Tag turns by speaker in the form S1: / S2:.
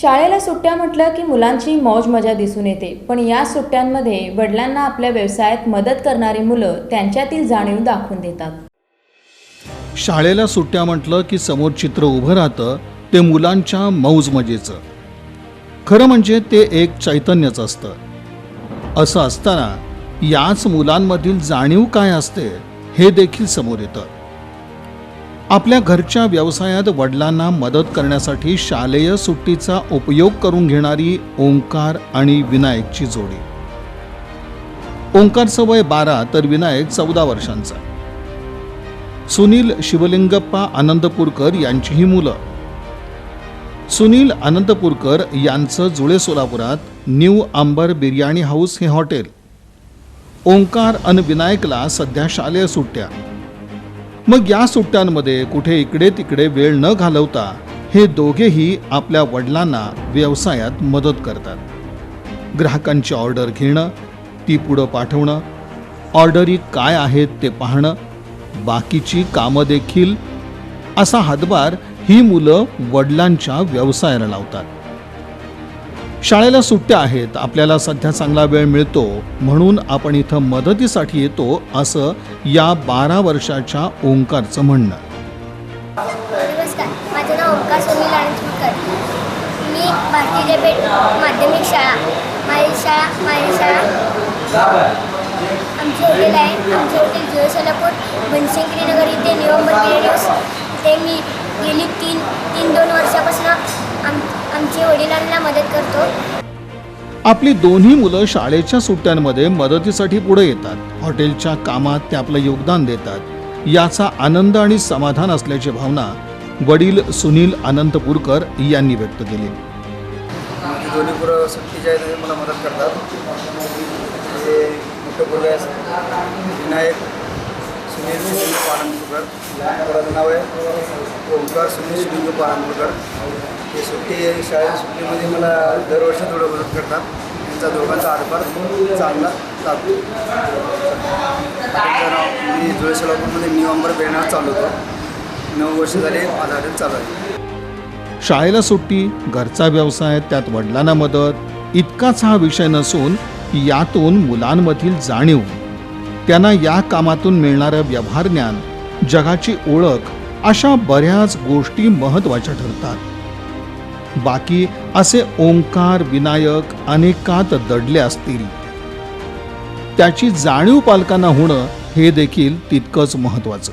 S1: शाळेला सुट्ट्या म्हटलं की मुलांची मौज मजा दिसून येते. पण या सुट्ट्यांमध्ये वडिलांना आपल्या व्यवसायात मदत करणारी मुलं त्यांच्यातील जाणीव दाखवून देतात.
S2: शाळेला सुट्ट्या म्हटलं की समोर चित्र उभं राहतं ते मुलांच्या मौज मजेचं. खरं म्हणजे ते एक चैतन्यच असतं. असं असताना याच मुलांमधील जाणीव काय असते हे देखील समोर येतं. आपल्या घरच्या व्यवसायात वडिलांना मदत करण्यासाठी शालेय सुट्टीचा उपयोग करून घेणारी ओंकार आणि विनायकची जोडी. ओंकारचं वय बारा तर विनायक चौदा वर्षांचा. सुनील शिवलिंगप्पा आनंदपूरकर यांचीही मुलं. सुनील अनंतपूरकर यांचं जुळे सोलापुरात न्यू अंबर बिर्याणी हाऊस हे हॉटेल. ओंकार अन विनायकला सध्या शालेय सुट्ट्या. मग या सुट्ट्यांमध्ये कुठे इकडे तिकडे वेळ न घालवता हे दोघेही आपल्या वडिलांना व्यवसायात मदत करतात. ग्राहकांची ऑर्डर घेणं ती पुढं पाठवणं ऑर्डरी काय आहेत ते पाहणं बाकीची कामं देखील असा हातभार ही मुलं वडिलांच्या व्यवसायाला लावतात. शाळेला सुट्ट्या आहेत आपल्याला सध्या चांगला वेळ मिळतो म्हणून आपण इथं मदतीसाठी येतो असं या बारा वर्षाच्या ओंकारचं म्हणणं.
S3: नमस्कार माझं नाव ओंकार सुनील अनंतपूरकर मी भारतीय पेठ माध्यमिक शाळा माझी शाळा माझी शाळा. आमचे हॉटेल आहे आमचे हॉटेल जुळे सोलापूर बनशंकरी नगर इथे नोव्हेंबर ते मी गेली तीन तीन दोन वर्षापासून आम वडिलांना मदत करतो.
S2: आपली दोन्ही मुलं शाळेच्या सुट्ट्यांमध्ये मदतीसाठी पुढे येतात. हॉटेलच्या कामात ते आपलं योगदान देतात. याचा आनंद आणि समाधान असल्याची भावना वडील सुनील अनंतपूरकर यांनी व्यक्त केली.
S4: माझी दोन्ही पुरं सुट्टीच्या आहेत ते मला मदत करतात. हे मोठं आहे विनायक सुनील पोराचं नाव आहे ओंकार सुनील हे सुट्टी शाळेत सुट्टीमध्ये मला दरवर्षी थोडं मदत करतात. त्यांचा दोघांचा हातभार चांगला चालतो. हॉटेलचं नाव मी जुळे सोलापूरमध्ये न्यू अंबर बेणार चालवतो नऊ वर्ष झाले माझा हॉटेल चालू आहे.
S2: शाळेला सुट्टी घरचा व्यवसाय त्यात वडिलांना मदत इतकाच हा विषय नसून यातून मुलांमधील जाणीव. त्यांना या कामातून मिळणारं व्यवहार ज्ञान जगाची ओळख अशा बऱ्याच गोष्टी महत्त्वाच्या ठरतात. बाकी असे ओंकार विनायक अनेकात दडले असतील. त्याची जाणीव पालकांना होणं हे देखील तितकंच महत्वाचं